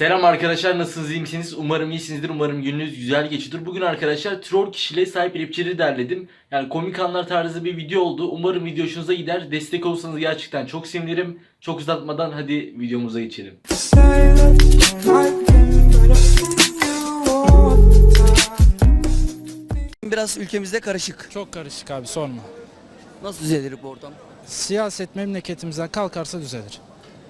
Selam arkadaşlar nasılsınız iyi misiniz? Umarım iyisinizdir. Umarım gününüz güzel geçiyordur. Bugün arkadaşlar troll kişiliğe sahip rapçileri derledim. Yani komik anlar tarzı bir video oldu. Umarım video hoşunuza gider. Destek olursanız gerçekten çok sevinirim. Çok uzatmadan hadi videomuza geçelim. Biraz ülkemizde karışık. Çok karışık abi sorma. Nasıl düzelir bu ortam? Siyaset memleketimizden kalkarsa düzelir.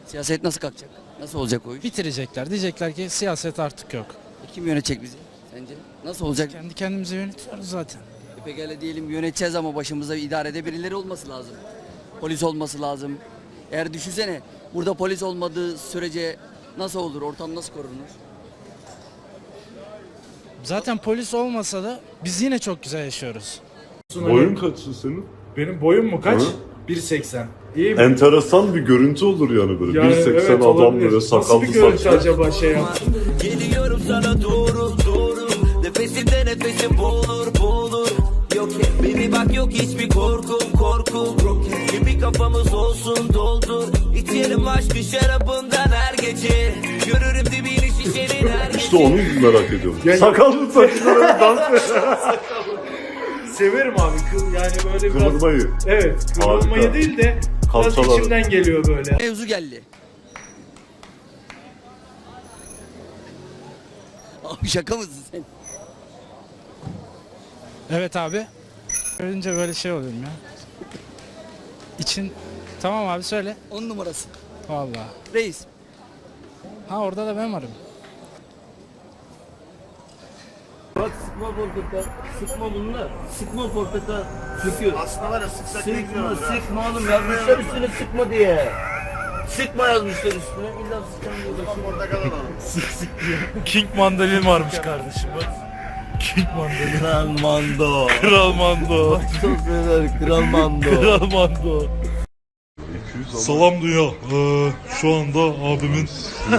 Siyaset nasıl kalkacak? Nasıl olacak o iş? Bitirecekler. Diyecekler ki siyaset artık yok. E, Kim yönetecek bizi? Sence? Nasıl olacak? Kendi kendimize yönetiyoruz zaten. E, Pekala diyelim yöneteceğiz ama başımızda idarede birileri olması lazım. Polis olması lazım. Eğer düşünsene burada polis olmadığı sürece nasıl olur? Ortam nasıl korunur? Zaten polis olmasa da biz yine çok güzel yaşıyoruz. Boyun kaçsın senin? Benim boyum mu kaç? Hı? 1.80. İyi mi? Enteresan bir görüntü olur yani böyle. Yani 1.80 evet, adam olabilir. böyle Nasıl sakallı bir görüntü saçlı. acaba şey yaptı? Geliyorum sana doğru doğru Nefesimde nefesim boğulur boğulur Yok baby bak yok hiçbir korkum korkum Gibi kafamız olsun doldur İçerim aşkı şarabından her gece Görürüm dibini şişenin her gece İşte onu merak ediyorum. Yani- Sakallı saçlı böyle dans Severim abi. Kı- Yani böyle biraz... Kıvırmayı. Evet. Kıvırmayı Harika. değil de biraz Kalçalar. içimden geliyor böyle. Mevzu geldi. Abi şaka mısın sen? Evet abi. Görünce böyle şey oluyorum ya. İçin tamam abi söyle. On numarası. Vallahi. Reis. Ha orada da ben varım. Bak sıkma portakal, sıkma bunlar, sıkma portakal, sıkıyor. Aslında var ya sıksak Sıkma, sıkma oğlum yazmışlar üstüne sıkma diye. Sıkma yazmışlar üstüne, illa sıkan diye başım portakal King mandalin varmış kardeşim. King mandalin. Kral Mando. Kral mando. Çok güzel, Kral Mando. Kral mando. 200 ama. Salam dünya. Ee, şu anda abimin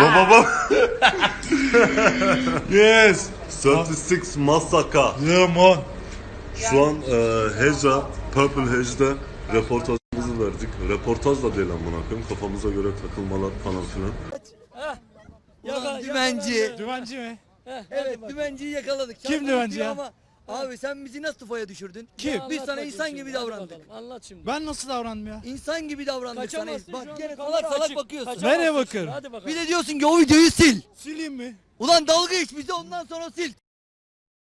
Baba baba. Yes. 36 Masaka. Yeah man. Şu an e, Heja, Purple Hej'de reportajımızı verdik. Reportaj da değil amına koyayım. Kafamıza göre takılmalar falan filan. Ulan dümenci. Dümenci mi? Evet dümenciyi yakaladık. Kim dümenci ya? Ama abi sen bizi nasıl tufaya düşürdün? Kim? Biz sana insan gibi davrandık. Anlat şimdi. Ben nasıl davrandım ya? İnsan gibi davrandık Kaçamazsın sana. şu Bak anda, gene kamera salak salak açık. bakıyorsun. Kaçamazsın Nereye şimdi, bakıyorum? Hadi bakalım. Bir de diyorsun ki o videoyu sil. Sileyim mi? Ulan dalga geç bize ondan sonra sil.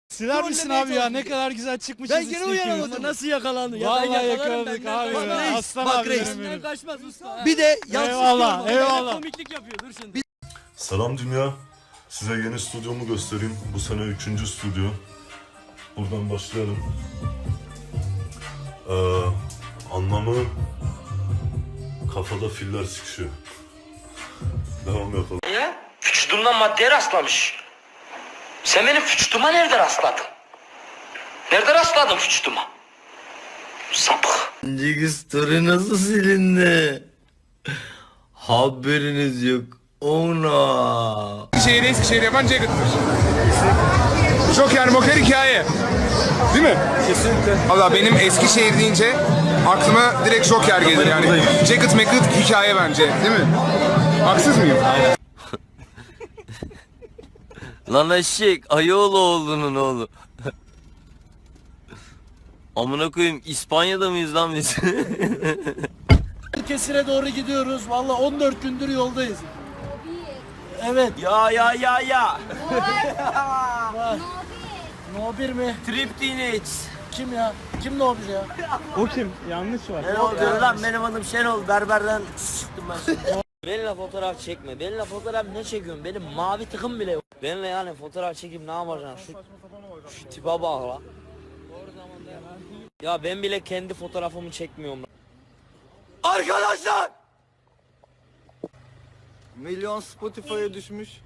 Siler misin Trollemeye abi ya? Ne çalışıyor. kadar güzel çıkmışız. Ben gene ikimiz. Nasıl yakalandı? Ya ben Vallahi yakalarım, yakaladık benden abi. Reis, Aslan bak abi reis. benim Benden kaçmaz usta. Bir de Eyvallah, görme. eyvallah. Komiklik yapıyor dur şimdi. Selam dünya. Size yeni stüdyomu göstereyim. Bu sene üçüncü stüdyo. Buradan başlayalım. Ee, anlamı kafada filler sıkışıyor. Devam yapalım. Ya vücudumdan maddeye rastlamış. Sen benim vücuduma nerede rastladın? Nerede rastladın vücuduma? Sapık. Önceki story nasıl silindi? Haberiniz yok. Ona. Eskişehir, Eskişehir yapan Jacket'tır. Joker moker hikaye. Değil mi? Kesinlikle. Valla benim Eskişehir deyince aklıma direkt Joker gelir yani. Jacket Macket hikaye bence değil mi? Haksız mıyım? Lan eşek Ayıoğlu oğlunun oğlu. Amına koyayım İspanya'da mıyız lan biz? Kesire doğru gidiyoruz. Valla 14 gündür yoldayız. Evet. ya ya ya ya. No 1 mi? Trip Teenage. Kim ya? Kim No 1 ya? O kim? Yanlış var. Ne oldu lan benim adım Şenol berberden çıktım ben şimdi. Benimle fotoğraf çekme. Benimle fotoğraf ne çekiyorsun? Benim mavi tıkım bile yok. Benimle yani fotoğraf çekip ne yapacaksın? Şu, şu tipe bak la. Ya ben bile kendi fotoğrafımı çekmiyorum. lan. Arkadaşlar! Milyon Spotify'a düşmüş.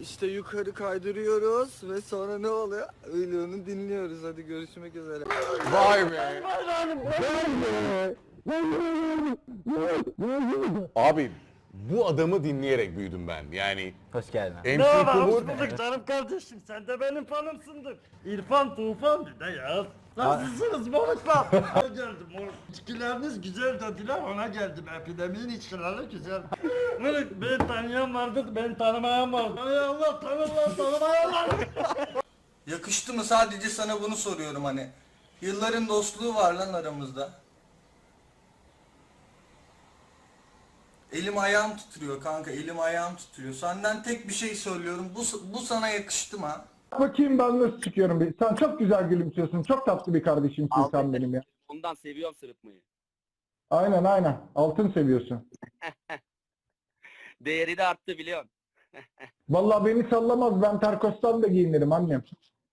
İşte yukarı kaydırıyoruz ve sonra ne oluyor? Milyonu dinliyoruz. Hadi görüşmek üzere. Vay be. Abi bu adamı dinleyerek büyüdüm ben. Yani Hoş geldin. MC Kumur canım kardeşim sen de benim fanımsındır. İrfan Tufan bir de ya. Nasılsınız moruklar? Ona geldim moruk. İçkileriniz güzel dediler ona geldim. Epideminin içkileri güzel. Moruk beni tanıyan vardı beni tanımayan vardı. Ay Allah tanırlar tanımayanlar. Yakıştı mı sadece sana bunu soruyorum hani. Yılların dostluğu var lan aramızda. Elim ayağım titriyor kanka elim ayağım titriyor. Senden tek bir şey söylüyorum bu, bu sana yakıştı mı? Bakayım ben nasıl çıkıyorum. bir. Sen çok güzel gülümsüyorsun. Çok tatlı bir kardeşimsin sen benim ya. Ondan seviyorum sırıtmayı. Aynen aynen. Altın seviyorsun. Değeri de arttı biliyorsun. Vallahi beni sallamaz. Ben terkostan da giyinirim annem.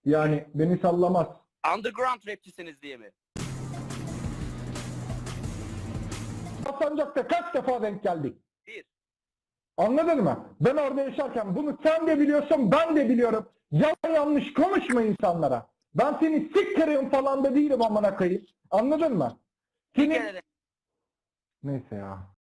Yani beni sallamaz. Underground rapçisiniz diye mi? Sancak'ta kaç defa denk geldik? Bir. Anladın mı? Ben orada yaşarken bunu sen de biliyorsun ben de biliyorum. Yalan yanlış konuşma insanlara. Ben seni siktirim falan da değilim amına koyayım. Anladın mı? Senin... Neyse ya.